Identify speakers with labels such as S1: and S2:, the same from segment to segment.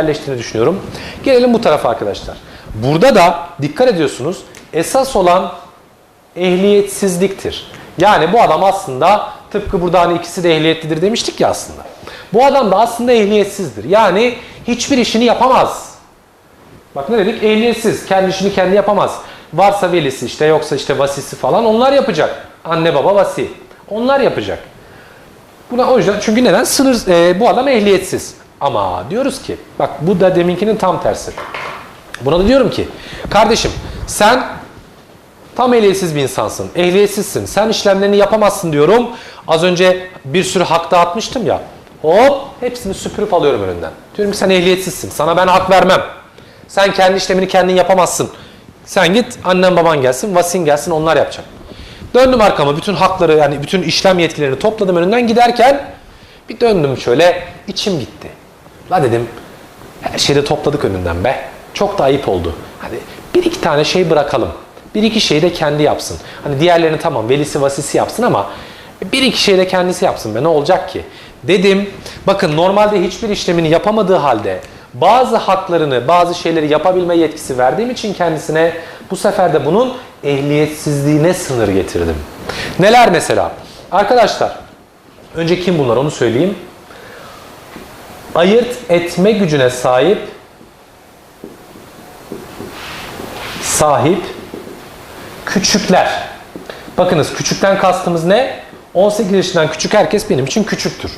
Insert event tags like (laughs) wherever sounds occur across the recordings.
S1: yerleştiğini düşünüyorum. Gelelim bu tarafa arkadaşlar. Burada da dikkat ediyorsunuz esas olan ehliyetsizliktir. Yani bu adam aslında tıpkı burada hani ikisi de ehliyetlidir demiştik ya aslında. Bu adam da aslında ehliyetsizdir. Yani hiçbir işini yapamaz. Bak ne dedik? Ehliyetsiz. Kendi işini kendi yapamaz. Varsa velisi işte yoksa işte vasisi falan onlar yapacak. Anne baba vasi. Onlar yapacak. Buna o yüzden çünkü neden? Sınır e, bu adam ehliyetsiz. Ama diyoruz ki bak bu da deminkinin tam tersi. Buna da diyorum ki kardeşim sen tam ehliyetsiz bir insansın. Ehliyetsizsin. Sen işlemlerini yapamazsın diyorum. Az önce bir sürü hak dağıtmıştım ya. Hop hepsini süpürüp alıyorum önünden. Diyorum ki sen ehliyetsizsin. Sana ben hak vermem. Sen kendi işlemini kendin yapamazsın. Sen git annen baban gelsin, vasin gelsin onlar yapacak. Döndüm arkama bütün hakları yani bütün işlem yetkilerini topladım önünden giderken bir döndüm şöyle içim gitti. La dedim her şeyi de topladık önünden be. Çok da ayıp oldu. Hadi bir iki tane şey bırakalım. Bir iki şeyi de kendi yapsın. Hani diğerlerini tamam velisi vasisi yapsın ama bir iki şey de kendisi yapsın be ne olacak ki? Dedim bakın normalde hiçbir işlemini yapamadığı halde bazı haklarını, bazı şeyleri yapabilme yetkisi verdiğim için kendisine bu sefer de bunun ehliyetsizliğine sınır getirdim. Neler mesela? Arkadaşlar, önce kim bunlar onu söyleyeyim. Ayırt etme gücüne sahip sahip küçükler. Bakınız küçükten kastımız ne? 18 yaşından küçük herkes benim için küçüktür.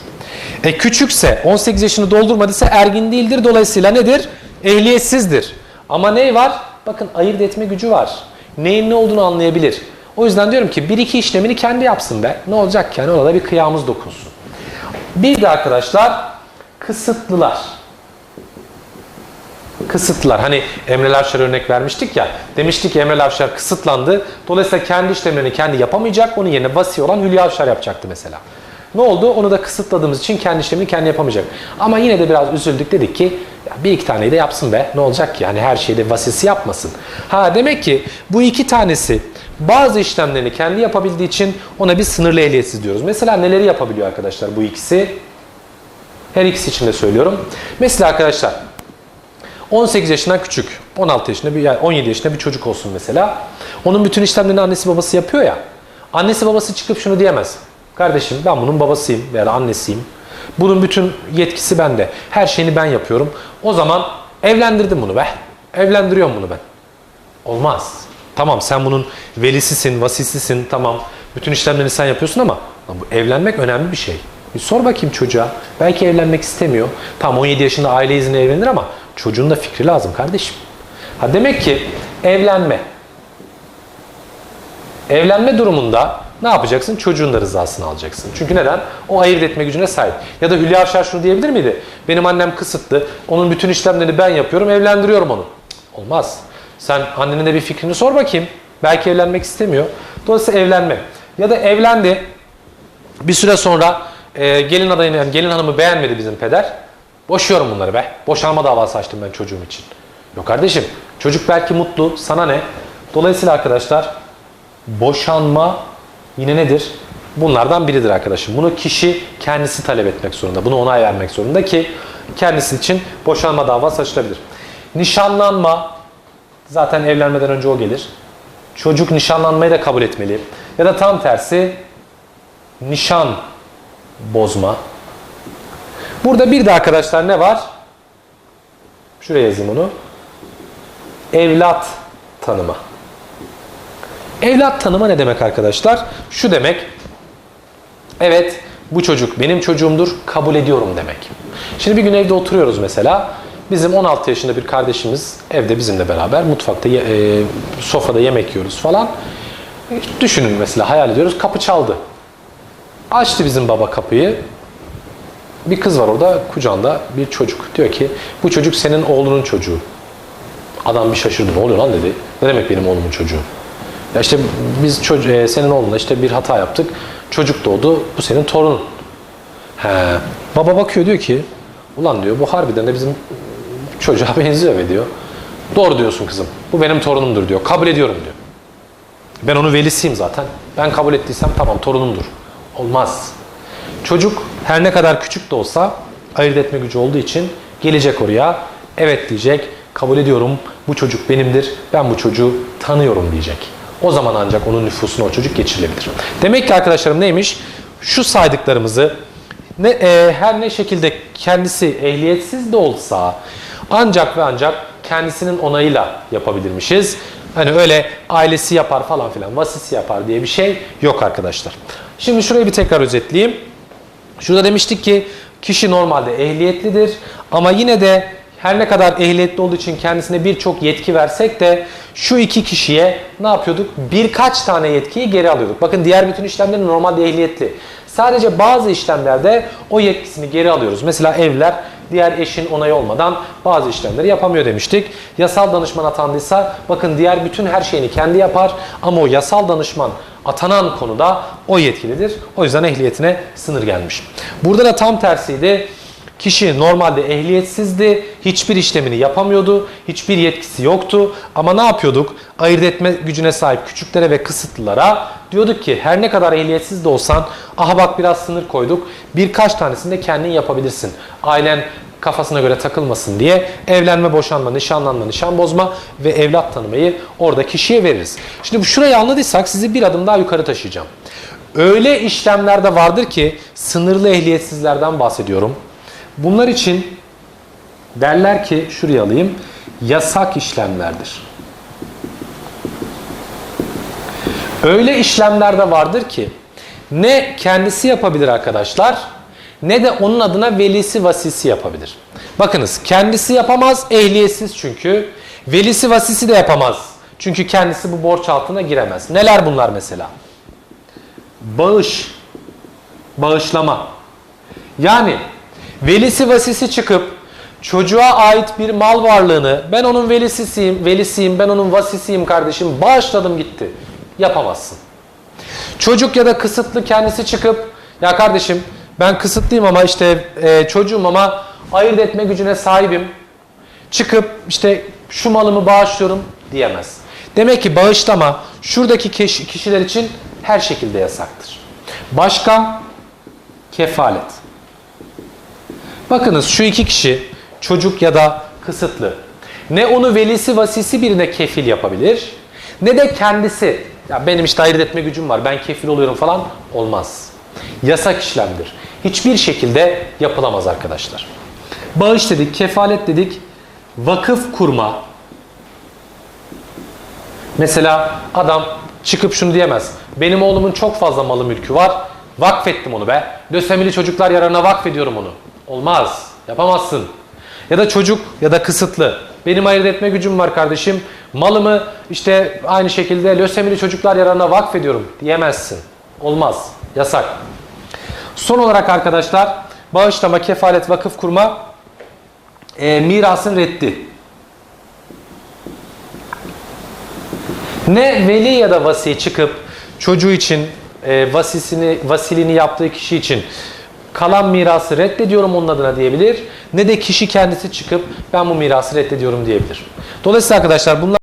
S1: E küçükse 18 yaşını doldurmadıysa ergin değildir. Dolayısıyla nedir? Ehliyetsizdir. Ama ne var? Bakın ayırt etme gücü var. Neyin ne olduğunu anlayabilir. O yüzden diyorum ki bir iki işlemini kendi yapsın be. Ne olacak ki? Yani ona da bir kıyamız dokunsun. Bir de arkadaşlar kısıtlılar. Kısıtlılar. Hani Emre Lavşar örnek vermiştik ya. Demiştik ki Emre Lavşar kısıtlandı. Dolayısıyla kendi işlemlerini kendi yapamayacak. Onun yerine vasi olan Hülya Avşar yapacaktı mesela. Ne oldu? Onu da kısıtladığımız için kendi işlemini kendi yapamayacak. Ama yine de biraz üzüldük. Dedik ki ya bir iki taneyi de yapsın be. Ne olacak ki? Yani her şeyde vasisi yapmasın. Ha demek ki bu iki tanesi bazı işlemlerini kendi yapabildiği için ona bir sınırlı ehliyetsiz diyoruz. Mesela neleri yapabiliyor arkadaşlar bu ikisi? Her ikisi için de söylüyorum. Mesela arkadaşlar 18 yaşından küçük, 16 yaşında bir yani 17 yaşında bir çocuk olsun mesela. Onun bütün işlemlerini annesi babası yapıyor ya. Annesi babası çıkıp şunu diyemez. Kardeşim ben bunun babasıyım veya annesiyim. Bunun bütün yetkisi bende. Her şeyini ben yapıyorum. O zaman evlendirdim bunu be. Evlendiriyorum bunu ben. Olmaz. Tamam sen bunun velisisin, vasisisin tamam. Bütün işlemlerini sen yapıyorsun ama bu evlenmek önemli bir şey. Bir sor bakayım çocuğa. Belki evlenmek istemiyor. Tamam 17 yaşında aile izni evlenir ama çocuğun da fikri lazım kardeşim. Ha demek ki evlenme. Evlenme durumunda ne yapacaksın? Çocuğun da rızasını alacaksın. Çünkü neden? O ayırt etme gücüne sahip. Ya da Hülya Avşar şunu diyebilir miydi? Benim annem kısıtlı. Onun bütün işlemlerini ben yapıyorum. Evlendiriyorum onu. Olmaz. Sen annenin de bir fikrini sor bakayım. Belki evlenmek istemiyor. Dolayısıyla evlenme. Ya da evlendi. Bir süre sonra e, gelin adayını, yani gelin hanımı beğenmedi bizim peder. Boşuyorum bunları be. Boşanma davası açtım ben çocuğum için. Yok kardeşim. Çocuk belki mutlu. Sana ne? Dolayısıyla arkadaşlar boşanma yine nedir? Bunlardan biridir arkadaşım. Bunu kişi kendisi talep etmek zorunda. Bunu onay vermek zorunda ki kendisi için boşanma davası açılabilir. Nişanlanma zaten evlenmeden önce o gelir. Çocuk nişanlanmayı da kabul etmeli. Ya da tam tersi nişan bozma. Burada bir de arkadaşlar ne var? Şuraya yazayım onu. Evlat tanıma. Evlat tanıma ne demek arkadaşlar? Şu demek. Evet bu çocuk benim çocuğumdur kabul ediyorum demek. Şimdi bir gün evde oturuyoruz mesela. Bizim 16 yaşında bir kardeşimiz evde bizimle beraber mutfakta e, sofrada yemek yiyoruz falan. Düşünün mesela hayal ediyoruz kapı çaldı. Açtı bizim baba kapıyı. Bir kız var orada kucağında bir çocuk. Diyor ki bu çocuk senin oğlunun çocuğu. Adam bir şaşırdı. Ne oluyor lan dedi. Ne demek benim oğlumun çocuğu? Ya işte biz çocuğu, e, senin oğlunla işte bir hata yaptık. Çocuk doğdu. Bu senin torunun. He. Baba bakıyor diyor ki ulan diyor bu harbiden de bizim çocuğa (laughs) benziyor ve diyor. Doğru diyorsun kızım. Bu benim torunumdur diyor. Kabul ediyorum diyor. Ben onun velisiyim zaten. Ben kabul ettiysem tamam torunumdur. Olmaz. Çocuk her ne kadar küçük de olsa ayırt etme gücü olduğu için gelecek oraya Evet diyecek. Kabul ediyorum. Bu çocuk benimdir. Ben bu çocuğu tanıyorum diyecek. O zaman ancak onun nüfusuna o çocuk geçirilebilir. Demek ki arkadaşlarım neymiş? Şu saydıklarımızı ne, e, her ne şekilde kendisi ehliyetsiz de olsa ancak ve ancak kendisinin onayıyla yapabilirmişiz. Hani öyle ailesi yapar falan filan, vasisi yapar diye bir şey yok arkadaşlar. Şimdi şurayı bir tekrar özetleyeyim. Şurada demiştik ki kişi normalde ehliyetlidir ama yine de her ne kadar ehliyetli olduğu için kendisine birçok yetki versek de şu iki kişiye ne yapıyorduk? Birkaç tane yetkiyi geri alıyorduk. Bakın diğer bütün işlemleri normalde ehliyetli. Sadece bazı işlemlerde o yetkisini geri alıyoruz. Mesela evler diğer eşin onayı olmadan bazı işlemleri yapamıyor demiştik. Yasal danışman atandıysa bakın diğer bütün her şeyini kendi yapar ama o yasal danışman atanan konuda o yetkilidir. O yüzden ehliyetine sınır gelmiş. Burada da tam tersiydi. Kişi normalde ehliyetsizdi, hiçbir işlemini yapamıyordu, hiçbir yetkisi yoktu. Ama ne yapıyorduk? Ayırt etme gücüne sahip küçüklere ve kısıtlılara diyorduk ki her ne kadar ehliyetsiz de olsan, aha bak biraz sınır koyduk, birkaç tanesini de kendin yapabilirsin. Ailen kafasına göre takılmasın diye evlenme, boşanma, nişanlanma, nişan bozma ve evlat tanımayı orada kişiye veririz. Şimdi şurayı anladıysak sizi bir adım daha yukarı taşıyacağım. Öyle işlemlerde vardır ki sınırlı ehliyetsizlerden bahsediyorum. Bunlar için derler ki şuraya alayım yasak işlemlerdir. Öyle işlemlerde vardır ki ne kendisi yapabilir arkadaşlar ne de onun adına velisi vasisi yapabilir. Bakınız kendisi yapamaz ehliyetsiz çünkü velisi vasisi de yapamaz. Çünkü kendisi bu borç altına giremez. Neler bunlar mesela? Bağış, bağışlama. Yani velisi vasisi çıkıp çocuğa ait bir mal varlığını ben onun velisisiyim, velisiyim, ben onun vasisiyim kardeşim bağışladım gitti. Yapamazsın. Çocuk ya da kısıtlı kendisi çıkıp ya kardeşim ben kısıtlıyım ama işte e, çocuğum ama ayırt etme gücüne sahibim. Çıkıp işte şu malımı bağışlıyorum diyemez. Demek ki bağışlama şuradaki kişi- kişiler için her şekilde yasaktır. Başka kefalet. Bakınız şu iki kişi çocuk ya da kısıtlı. Ne onu velisi vasisi birine kefil yapabilir ne de kendisi ya benim işte ayırt etme gücüm var ben kefil oluyorum falan olmaz. Yasak işlemdir. Hiçbir şekilde yapılamaz arkadaşlar. Bağış dedik, kefalet dedik, vakıf kurma. Mesela adam çıkıp şunu diyemez. Benim oğlumun çok fazla malı mülkü var. Vakfettim onu be. Lösemili çocuklar yararına vakfediyorum onu. Olmaz. Yapamazsın. Ya da çocuk ya da kısıtlı. Benim ayırt etme gücüm var kardeşim. Malımı işte aynı şekilde lösemili çocuklar yararına vakfediyorum diyemezsin. Olmaz. Yasak. Son olarak arkadaşlar bağışlama, kefalet, vakıf kurma, e, mirasın reddi. Ne veli ya da vasi çıkıp çocuğu için e, vasisini, vasilini yaptığı kişi için kalan mirası reddediyorum onun adına diyebilir. Ne de kişi kendisi çıkıp ben bu mirası reddediyorum diyebilir. Dolayısıyla arkadaşlar bunlar